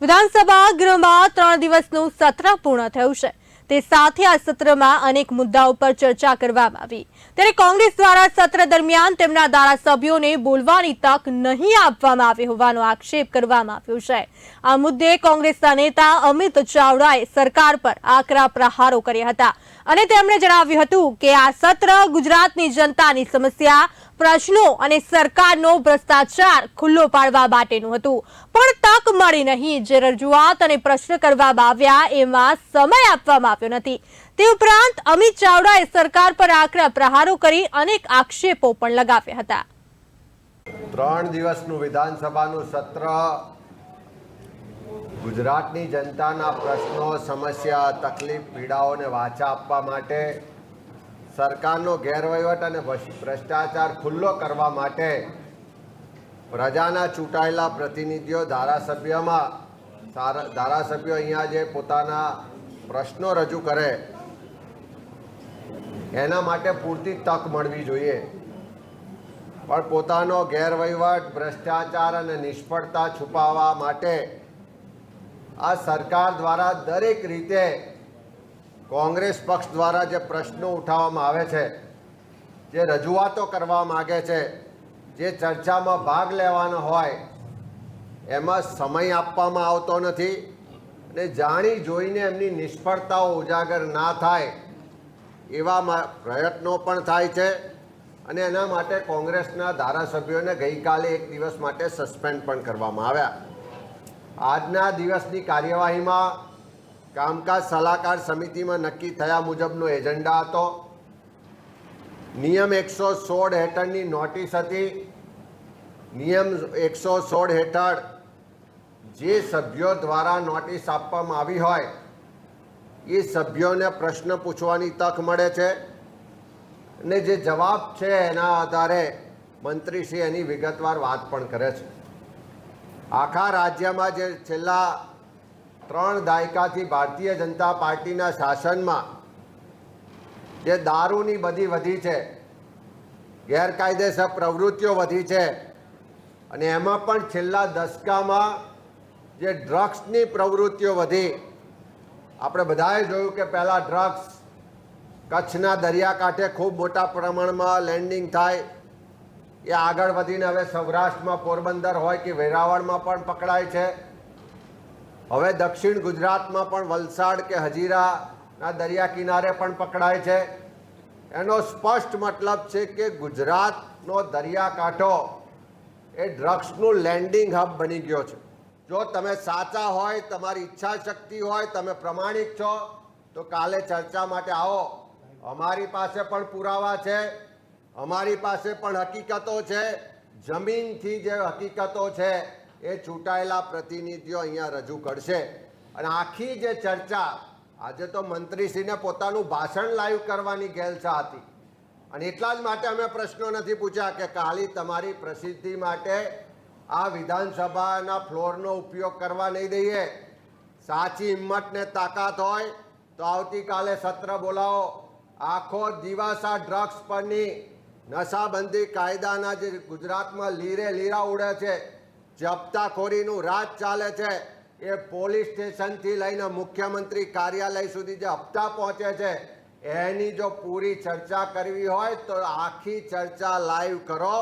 વિધાનસભા ગૃહમાં ત્રણ દિવસનું સત્ર પૂર્ણ થયું છે. તે સાથે આ સત્રમાં અનેક મુદ્દાઓ પર ચર્ચા કરવામાં આવી. ત્યારે કોંગ્રેસ દ્વારા સત્ર દરમિયાન તેમના ધારાસભ્યોને બોલવાની તક નહીં આપવામાં આવી હોવાનો આક્ષેપ કરવામાં આવ્યો છે. આ મુદ્દે કોંગ્રેસના નેતા અમિત ચાવડાએ સરકાર પર આકરા પ્રહારો કર્યા હતા. અને તેમણે જણાવ્યું હતું કે આ સત્ર ગુજરાતની જનતાની સમસ્યા પ્રશ્નો અને સરકારનો ભ્રષ્ટાચાર ખુલ્લો પાડવા માટેનું હતું. પણ તક મળી નહીં. જે રજૂઆત અને પ્રશ્ન કરવામાં આવ્યા એમાં સમય આપવામાં આવ્યો નથી. તે ઉપરાંત અમિત ચાવડાએ સરકાર પર આકરા પ્રહારો કરી અનેક આક્ષેપો પણ લગાવ્યા હતા. ત્રણ દિવસનું વિધાનસભાનું સત્ર. ગુજરાતની જનતાના પ્રશ્નો, સમસ્યા, તકલીફ, પીડાઓને વાચા આપવા માટે સરકારનો ગેરવહીવટ અને ભ્રષ્ટાચાર ખુલ્લો કરવા માટે પ્રજાના ચૂંટાયેલા પ્રતિનિધિઓ, ધારાસભ્યમાં ધારાસભ્યો અહીંયા જે પોતાના પ્રશ્નો રજૂ કરે, એના માટે પૂરતી તક મળવી જોઈએ. પણ પોતાનો ગેરવહીવટ, ભ્રષ્ટાચાર અને નિષ્ફળતા છુપાવવા માટે આ સરકાર દ્વારા દરેક રીતે કોંગ્રેસ પક્ષ દ્વારા જે પ્રશ્નો ઉઠાવવામાં આવે છે, જે રજૂઆતો કરવા માગે છે, જે ચર્ચામાં ભાગ લેવાનો હોય, એમાં સમય આપવામાં આવતો નથી અને જાણી જોઈને એમની નિષ્ફળતાઓ ઉજાગર ના થાય એવા પ્રયત્નો પણ થાય છે અને એના માટે કોંગ્રેસના ધારાસભ્યોને ગઈકાલે એક દિવસ માટે સસ્પેન્ડ પણ કરવામાં આવ્યા. આજના દિવસની કાર્યવાહીમાં કામકાજ સલાહકાર સમિતિમાં નક્કી થયા મુજબનો એજન્ડા હતો. નિયમ એકસો સોળ હેઠળની નોટિસ હતી. નિયમ એકસો સોળ હેઠળ જે સભ્યો દ્વારા નોટિસ આપવામાં આવી હોય, એ સભ્યોને પ્રશ્ન પૂછવાની તક મળે છે. અને જે જવાબ છે એના આધારે મંત્રીશ્રી એની વિગતવાર વાત પણ કરે છે. આખા રાજ્યમાં જે છેલ્લા ત્રણ દાયકાથી ભારતીય જનતા પાર્ટીના શાસનમાં જે દારૂની બધી વધી છે, ગેરકાયદેસર પ્રવૃત્તિઓ વધી છે, અને એમાં પણ છેલ્લા દસકામાં જે ડ્રગ્સની પ્રવૃત્તિઓ વધી, આપણે બધાએ જોયું કે પહેલાં ડ્રગ્સ કચ્છના દરિયાકાંઠે ખૂબ મોટા પ્રમાણમાં લેન્ડિંગ થાય, એ આગળ વધીને હવે સૌરાષ્ટ્રમાં પોરબંદર હોય કે વેરાવળમાં પણ પકડાય છે. હવે દક્ષિણ ગુજરાતમાં પણ વલસાડ કે હજીરાના દરિયા કિનારે પણ પકડાય છે. એનો સ્પષ્ટ મતલબ છે કે ગુજરાતનો દરિયાકાંઠો એ ડ્રગ્સનું લેન્ડિંગ હબ બની ગયો છે. જો તમે સાચા હોય, તમારી ઈચ્છા શક્તિ હોય, તમે પ્રમાણિક છો, તો કાલે ચર્ચા માટે આવો. અમારી પાસે પણ પુરાવા છે. અમારી પાસે પણ હકીકતો છે. જમીનથી જે હકીકતો છે એ ચૂંટાયેલા પ્રતિનિધિઓ અહીંયા રજૂ કરશે. અને આખી જે ચર્ચા, આજે તો મંત્રીશ્રીને પોતાનું ભાષણ લાઈવ કરવાની ગેલસા હતી. અને એટલા જ માટે અમે પ્રશ્નો નથી પૂછ્યા કે કાલી તમારી પ્રસિદ્ધિ માટે આ વિધાનસભાના ફ્લોરનો ઉપયોગ કરવા નહીં દઈએ? સાચી હિંમત ને તાકાત હોય તો આવતીકાલે સત્ર બોલાવો. આખો દિવાસા ડ્રગ્સ પરની નશાબંધી કાયદાના જે ગુજરાતમાં લીરે લીરા ઉડે છે જપ્તાખોરીનું રાજ ચાલે છે. એ પોલીસ સ્ટેશનથી લઈને મુખ્યમંત્રી કાર્યાલય સુધી જે હપ્તા પહોંચે છે, એની જો પૂરી ચર્ચા કરવી હોય તો આખી ચર્ચા લાઈવ કરો.